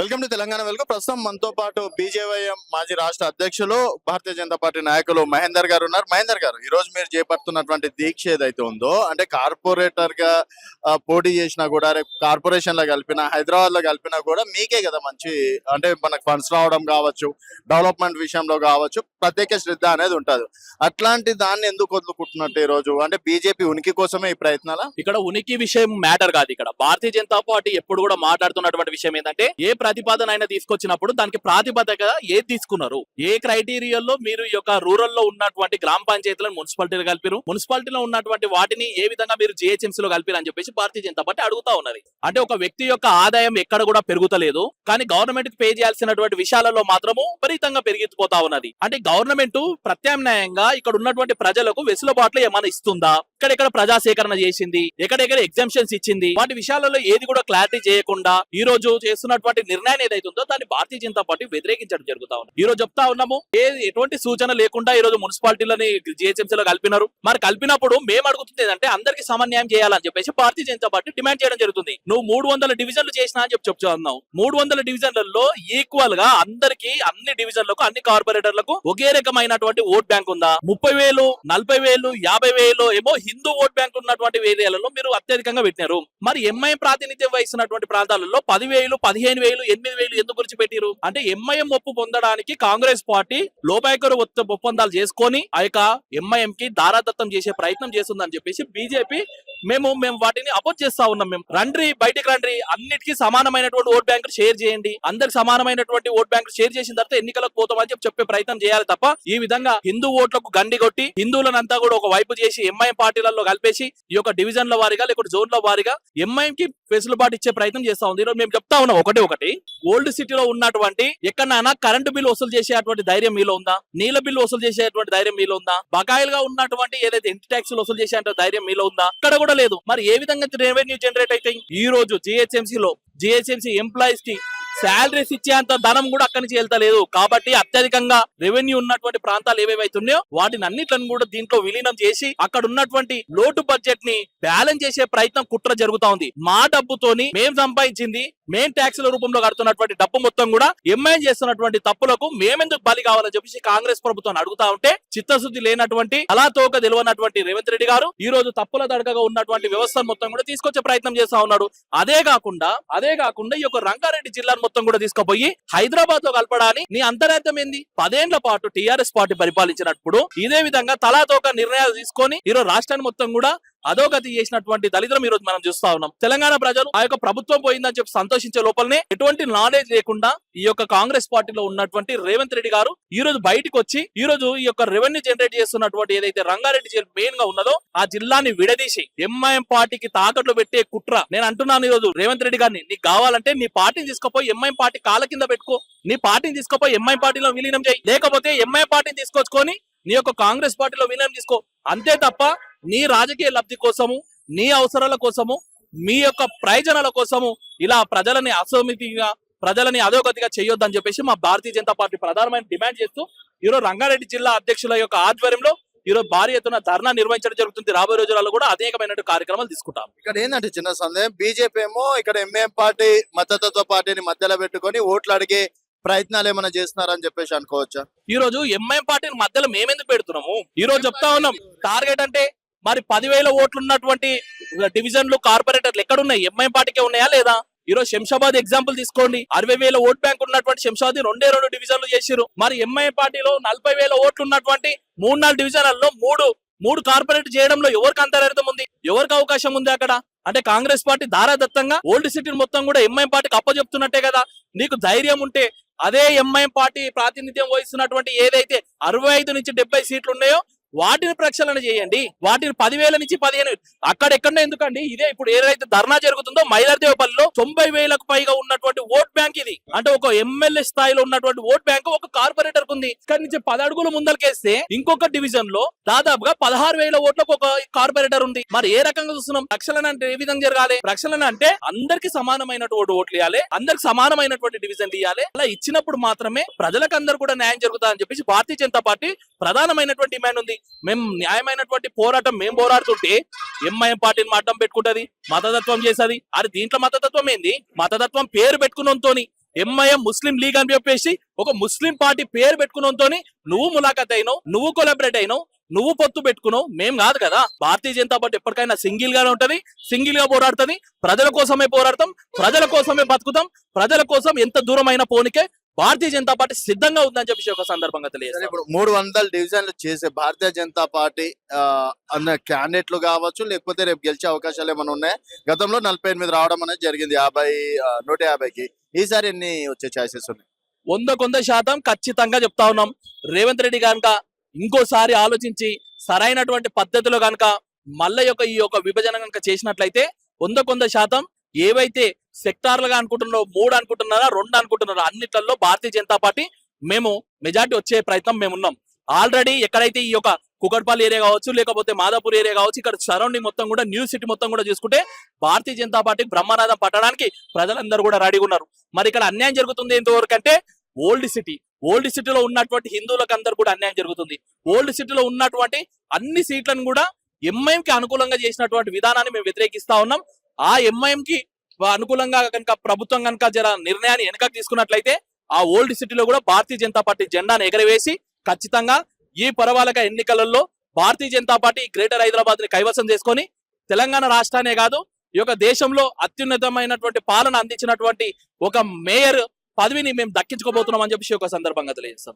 Welcome to Telangana welcome. ప్రస్తుతం మనతో పాటు బీజేవైఎం మాజీ రాష్ట్ర అధ్యక్షులు భారతీయ జనతా పార్టీ నాయకులు మహేందర్ గారు ఉన్నారు. మహేందర్ గారు ఈ రోజు మీరు చేపడుతున్నటువంటి దీక్ష ఏదైతే ఉందో అంటే కార్పొరేటర్గా పోటీ చేసినా కూడా రేపు కార్పొరేషన్లో కలిపినా హైదరాబాద్లో కలిపినా కూడా మీకే కదా మంచి అంటే మనకు ఫండ్స్ రావడం కావచ్చు డెవలప్మెంట్ విషయంలో కావచ్చు ప్రత్యేక శ్రద్ధ అనేది ఉంటది. అట్లాంటి దాన్ని ఎందుకు వదులుకుంటున్నట్టు ఈ రోజు? అంటే బీజేపీ ఉనికి కోసమే ఈ ప్రయత్నాల? ఇక్కడ ఉనికి విషయం మ్యాటర్ కాదు ఇక్కడ. భారతీయ జనతా పార్టీ ఎప్పుడు కూడా మాట్లాడుతున్నటువంటి విషయం ఏంటంటే ఏ ప్రతిపాదన ఆయన తీసుకొచ్చినప్పుడు దానికి ప్రాతిపదిక ఏది తీసుకున్నారు? ఏ క్రైటీరియాలో మీరు ఈ యొక్క రూరల్లో ఉన్నటువంటి గ్రామ పంచాయతీలను మున్సిపాలిటీలు కలిపారు మున్సిపాలిటీలో ఉన్నటువంటి వాటిని ఏ విధంగా మీరు జిహెచ్ఎంసీ లో కలిపారు అని చెప్పేసి భారతీయ జనతా పార్టీ అడుగుతా ఉన్నది. అంటే ఒక వ్యక్తి యొక్క ఆదాయం ఎక్కడ కూడా పెరుగుతలేదు కానీ గవర్నమెంట్కి పే చేయాల్సినటువంటి విషయాలలో మాత్రము విపరీతంగా పెరిగిపోతా ఉన్నది. అంటే గవర్నమెంట్ ప్రత్యామ్నాయంగా ఇక్కడ ఉన్నటువంటి ప్రజలకు వెసులుబాట్లు ఏమైనా ఇస్తుందా? ఎక్కడెక్కడ ప్రజా సేకరణ చేసింది ఎక్కడెక్కడ ఎగ్జామ్షన్స్ ఇచ్చింది వాటి విషయాలలో ఏది కూడా క్లారిటీ చేయకుండా ఈ రోజు చేస్తున్నటువంటి నిర్ణయం ఏదైతే ఉందో దాన్ని భారతీయ జనతా పార్టీ వ్యతిరేకించడం జరుగుతా ఉంది ఈ రోజు చెప్తా ఉన్నాము ఎటువంటి సూచన లేకుండా ఈ రోజు మున్సిపాలిటీలని జిహెచ్ఎంసీలో కలిపినారు. మరి కలిపినప్పుడు మేము అడుగుతుంది ఏంటంటే అందరికి సమన్వయం చేయాలని చెప్పేసి భారతీయ జనతా పార్టీ డిమాండ్ చేయడం జరుగుతుంది. నువ్వు మూడు వందల డివిజన్లు చేసినా అని చెప్పి చెప్తా ఉన్నావు. మూడు వందల డివిజన్లలో ఈక్వల్గా అందరికి అన్ని డివిజన్లకు అన్ని కార్పొరేటర్లకు ఒకే రకమైనటువంటి ఓట్ బ్యాంక్ ఉందా? ముప్పై వేలు నలభై వేలు యాభై వేలు ఏమో హిందూ ఓట్ బ్యాంక్ ఉన్నటువంటి ఏరియాలలో మీరు అత్యధికంగా పెట్టినారు. మరి ఎంఐఎం ప్రాతినిధ్యం వహిస్తున్నటువంటి ప్రాంతాలలో పదివేలు పదిహేను వేలు ఎనిమిది వేలు ఎందుకు గురించి పెట్టారు అంటే ఎంఐఎం ఒప్పు పొందడానికి కాంగ్రెస్ పార్టీ లోపాయకరు ఒప్పందాలు చేసుకొని ఆ యొక్క ఎంఐఎం కి దారాదత్తం చేసే ప్రయత్నం చేస్తుందని చెప్పేసి బీజేపీ మేము మేము వాటిని అపోజ్ చేస్తా ఉన్నాం మేము. రండి బయటికి రండ్రి అన్నిటికీ సమానమైనటువంటి ఓట్ బ్యాంకులు షేర్ చేయండి. అందరికి సమానమైనటువంటి ఓట్ బ్యాంకులు షేర్ చేసిన తర్వాత ఎన్నికలకు పోతామని చెప్పి చెప్పే ప్రయత్నం చేయాలి తప్ప ఈ విధంగా హిందూ ఓట్లకు గండి కొట్టి హిందువులనంతా కూడా ఒక వైపు చేసి ఎంఐఎం పార్టీలలో కలిపేసి ఈ యొక్క డివిజన్ల వారిగా లేకపోతే జోన్ల వారిగా ఎంఐఎం కి వెసులుబాటు ఇచ్చే ప్రయత్నం చేస్తా ఉంది. ఈరోజు మేము చెప్తా ఉన్నాం ఒకటి ఒకటి. ఓల్డ్ సిటీలో ఉన్నటువంటి ఎక్కడైనా కరెంటు బిల్ వసూలు చేసేటువంటి ధైర్యం మీలో ఉందా? నీళ్ళ బిల్లు వసూలు చేసేటువంటి ధైర్యం మీలో ఉందా? బకాయిలుగా ఉన్నటువంటి ఏదైతే ఇంటి ట్యాక్స్ వసూలు చేసే ధైర్యం మీలో ఉందా? అక్కడ కూడా లేదు. మరి ఏ విధంగా రెవెన్యూ జనరేట్ అయితే ఈ రోజు జిహెచ్ఎంసీ లో జిహెచ్ఎంసీ ఎంప్లాయీస్కి శాలరీస్ ఇచ్చేంత ధనం కూడా అక్కడి నుంచి వెళ్తలేదు. కాబట్టి అత్యధికంగా రెవెన్యూ ఉన్నటువంటి ప్రాంతాలు ఏవేవైతున్నాయో వాటిని అన్నిట్లను కూడా దీంట్లో విలీనం చేసి అక్కడ ఉన్నటువంటి లోటు బడ్జెట్ని బ్యాలెన్స్ చేసే ప్రయత్నం కుట్ర జరుగుతా ఉంది. మా డబ్బుతోని మేం సంపాదించింది మెయిన్ ట్యాక్సుల రూపంలో కడుతున్నటువంటి డబ్బు మొత్తం కూడా ఎంఐ చేస్తున్నటువంటి తప్పులకు మేమెందుకు బలి కావాలని చెప్పేసి కాంగ్రెస్ ప్రభుత్వం అడుగుతా ఉంటే చిత్తశుద్ధి లేనటువంటి అలా తోక తెలియనటువంటి రేవంత్ రెడ్డి గారు ఈ రోజు తప్పుల దడకగా ఉన్నటువంటి వ్యవస్థ మొత్తం కూడా తీసుకొచ్చే ప్రయత్నం చేస్తా ఉన్నాడు. అదే కాకుండా అదే కాకుండా ఈ యొక్క రంగారెడ్డి జిల్లాను మొత్తం కూడా తీసుకుపోయి హైదరాబాద్లో కలపడాన్ని నీ అంతరార్థం ఏంది? పదేండ్ల పాటు టీఆర్ఎస్ పార్టీ పరిపాలించినప్పుడు ఇదే విధంగా తలాతోక నిర్ణయాలు తీసుకొని ఈరోజు రాష్ట్రాన్ని మొత్తం కూడా అధోగతి చేసినటువంటి దళితులం ఈ రోజు మనం చూస్తా ఉన్నాం. తెలంగాణ ప్రజలు ఆ యొక్క ప్రభుత్వం పోయిందని చెప్పి సంతోషించే లోపలనే ఎటువంటి నాలెడ్జ్ లేకుండా ఈ యొక్క కాంగ్రెస్ పార్టీలో ఉన్నటువంటి రేవంత్ రెడ్డి గారు ఈ రోజు బయటకు వచ్చి ఈ రోజు ఈ యొక్క రెవెన్యూ జనరేట్ చేస్తున్నటువంటి ఏదైతే రంగారెడ్డి జిల్లా మెయిన్గా ఉన్నదో ఆ జిల్లాని విడదీసి ఎంఐఎం పార్టీకి తాకట్లు పెట్టే కుట్ర నేను అంటున్నాను ఈ రోజు రేవంత్ రెడ్డి గారిని. నీకు కావాలంటే నీ పార్టీని తీసుకుపోయి ఎంఐఎం పార్టీ కాళ్ళ కింద పెట్టుకో. నీ పార్టీని తీసుకుపోయి ఎంఐఎం పార్టీలో విలీనం చేయి. లేకపోతే ఎంఐ పార్టీని తీసుకొచ్చుకొని నీ యొక్క కాంగ్రెస్ పార్టీలో విలీనం తీసుకో అంతే తప్ప నీ రాజకీయ లబ్ధి కోసము నీ అవసరాల కోసము మీ యొక్క ప్రయోజనాల కోసము ఇలా ప్రజలని అసమితిగా ప్రజలని అధోగతిగా చేయొద్దని చెప్పేసి మా భారతీయ జనతా పార్టీ ప్రధానమైన డిమాండ్ చేస్తూ ఈరోజు రంగారెడ్డి జిల్లా అధ్యక్షుల యొక్క ఆధ్వర్యంలో ఈరోజు భారీ ఎత్తున ధర్నా నిర్వహించడం జరుగుతుంది. రాబోయే రోజులలో కూడా అనేకమైన కార్యక్రమాలు తీసుకుంటాం. ఇక్కడ ఏంటంటే చిన్న సందేహం బీజేపీ ఏమో ఇక్కడ ఎంఏఎం పార్టీ మద్దతత్వ పార్టీని మధ్యలో పెట్టుకొని ఓట్లు అడిగే ప్రయత్నాలు ఏమైనా చేస్తున్నారని చెప్పేసి అనుకోవచ్చా? ఈ రోజు ఎంఐఎం పార్టీని మధ్యలో మేమెందుకు పెడుతున్నాము? ఈ రోజు చెప్తా ఉన్నాం టార్గెట్ అంటే మరి పదివేల ఓట్లు ఉన్నటువంటి డివిజన్లు కార్పొరేటర్లు ఎక్కడున్నాయి? ఎంఐ పార్టీకే ఉన్నాయా లేదా? ఈరోజు శంషాబాద్ ఎగ్జాంపుల్ తీసుకోండి. అరవై వేల ఓట్ బ్యాంక్ ఉన్నటువంటి శంషాబాద్ రెండే రెండు డివిజన్లు చేసిరు మరి ఎంఐ పార్టీలో నలభై వేల ఓట్లు ఉన్నటువంటి మూడు నాలుగు డివిజన్లలో మూడు మూడు కార్పొరేట్ చేయడంలో ఎవరికి అంతరార్థం ఉంది? ఎవరికి అవకాశం ఉంది అక్కడ? అంటే కాంగ్రెస్ పార్టీ దారాదత్తంగా ఓల్డ్ సిటీని మొత్తం కూడా ఎంఐఎం పార్టీకి అప్పచెప్తున్నట్టే కదా? నీకు ధైర్యం ఉంటే అదే ఎంఐఎం పార్టీ ప్రాతినిధ్యం వహిస్తున్నటువంటి ఏదైతే అరవై ఐదు నుంచి డెబ్బై సీట్లు ఉన్నాయో వాటిని ప్రక్షాళన చేయండి. వాటిని పదివేల నుంచి పదిహేను అక్కడెక్కడ ఎందుకండి? ఇదే ఇప్పుడు ఏదైతే ధర్నా జరుగుతుందో మైలర్దేవపల్లిలో తొంభై వేలకు పైగా ఉన్నటువంటి ఓట్ బ్యాంక్ ఇది. అంటే ఒక ఎమ్మెల్యే స్థాయిలో ఉన్నటువంటి ఓట్ బ్యాంక్ ఒక కార్పొరేటర్ ఉంది. ఇక్కడి నుంచి పదడుగులు అడుగులు ముందలకేస్తే ఇంకొక డివిజన్లో దాదాపుగా పదహారు వేల ఓట్లకు ఒక కార్పొరేటర్ ఉంది. మరి ఏ రకంగా చూస్తున్నాం? ప్రక్షాళన అంటే ఏ విధంగా జరగాలి? ప్రక్షాళన అంటే అందరికి సమానమైనటువంటి ఓట్లు ఇవ్వాలి అందరికి సమానమైనటువంటి డివిజన్లు ఇవ్వాలి అలా ఇచ్చినప్పుడు మాత్రమే ప్రజలకు అందరు కూడా న్యాయం జరుగుతుందని చెప్పేసి భారతీయ జనతా పార్టీ ప్రధానమైనటువంటి డిమాండ్ ఉంది. మేము న్యాయమైనటువంటి పోరాటం మేము పోరాడుతుంటే ఎంఐఎం పార్టీని అడ్డం పెట్టుకుంటది మతతత్వం చేసేది అది దీంట్లో మతతత్వం ఏంది? మతతత్వం పేరు పెట్టుకున్నంతోని ఎంఐఎం ముస్లిం లీగ్ అని చెప్పేసి ఒక ముస్లిం పార్టీ పేరు పెట్టుకున్నంతో నువ్వు ములాఖత్ అయినావు నువ్వు కొలాబరేట్ అయినావు నువ్వు పొత్తు పెట్టుకున్నావు. మేం కాదు కదా. భారతీయ జనతా పార్టీ ఎప్పటికైనా సింగిల్ గానే ఉంటది సింగిల్గా పోరాడుతుంది. ప్రజల కోసమే పోరాడతాం ప్రజల కోసమే బతుకుతాం ప్రజల కోసం ఎంత దూరమైన పోనికే భారతీయ జనతా పార్టీ సిద్ధంగా ఉందని చెప్పేసి ఒక సందర్భంగా తెలియదు ఇప్పుడు మూడు వందల డివిజన్లు చేసే భారతీయ జనతా పార్టీ అన్న క్యాండిడేట్లు కావచ్చు లేకపోతే రేపు గెలిచే అవకాశాలు ఏమైనా ఉన్నాయి? గతంలో నలభై ఎనిమిది రావడం అనేది జరిగింది యాభై నూట యాభైకి. ఈసారి ఎన్ని వచ్చే ఛాయిసెస్ ఉన్నాయి? వంద కొంద శాతం ఖచ్చితంగా చెప్తా ఉన్నాం. రేవంత్ రెడ్డి కనుక ఇంకోసారి ఆలోచించి సరైనటువంటి పద్ధతిలో కనుక మళ్ళీ యొక్క ఈ యొక్క విభజన కనుక చేసినట్లయితే వంద కొంద శాతం ఏవైతే సెక్టార్లుగా అనుకుంటున్నారో మూడు అనుకుంటున్నారా రెండు అనుకుంటున్నారో అన్నిట్లలో భారతీయ జనతా పార్టీ మేము మెజార్టీ వచ్చే ప్రయత్నం మేము ఉన్నాం. ఆల్రెడీ ఎక్కడైతే ఈ యొక్క కుకట్పల్లి ఏరియా కావచ్చు లేకపోతే మాదాపూర్ ఏరియా కావచ్చు ఇక్కడ సరౌండింగ్ మొత్తం కూడా న్యూ సిటీ మొత్తం కూడా చూసుకుంటే భారతీయ జనతా పార్టీ బ్రహ్మనాథం పట్టడానికి ప్రజలందరూ కూడా రెడీగా ఉన్నారు. మరి ఇక్కడ అన్యాయం జరుగుతుంది ఎంతవరకు అంటే ఓల్డ్ సిటీ ఓల్డ్ సిటీలో ఉన్నటువంటి హిందువులకు అందరు కూడా అన్యాయం జరుగుతుంది. ఓల్డ్ సిటీలో ఉన్నటువంటి అన్ని సీట్లను కూడా ఎంఐఎంకి అనుకూలంగా చేసినటువంటి విధానాన్ని మేము వ్యతిరేకిస్తా ఉన్నాం. ఆ ఎంఐఎంకి అనుకూలంగా కనుక ప్రభుత్వం కనుక జర నిర్ణయాన్ని వెనకకు తీసుకున్నట్లయితే ఆ ఓల్డ్ సిటీలో కూడా భారతీయ జనతా పార్టీ జెండాను ఎగరవేసి ఖచ్చితంగా ఈ పరవాలక ఎన్నికలలో భారతీయ జనతా పార్టీ గ్రేటర్ హైదరాబాద్ని కైవసం చేసుకొని తెలంగాణ రాష్ట్రానే కాదు ఈ యొక్క దేశంలో అత్యున్నతమైనటువంటి పాలన అందించినటువంటి ఒక మేయర్ పదవిని మేము దక్కించుకోబోతున్నాం అని చెప్పేసి ఒక సందర్భంగా తెలియజేస్తాం.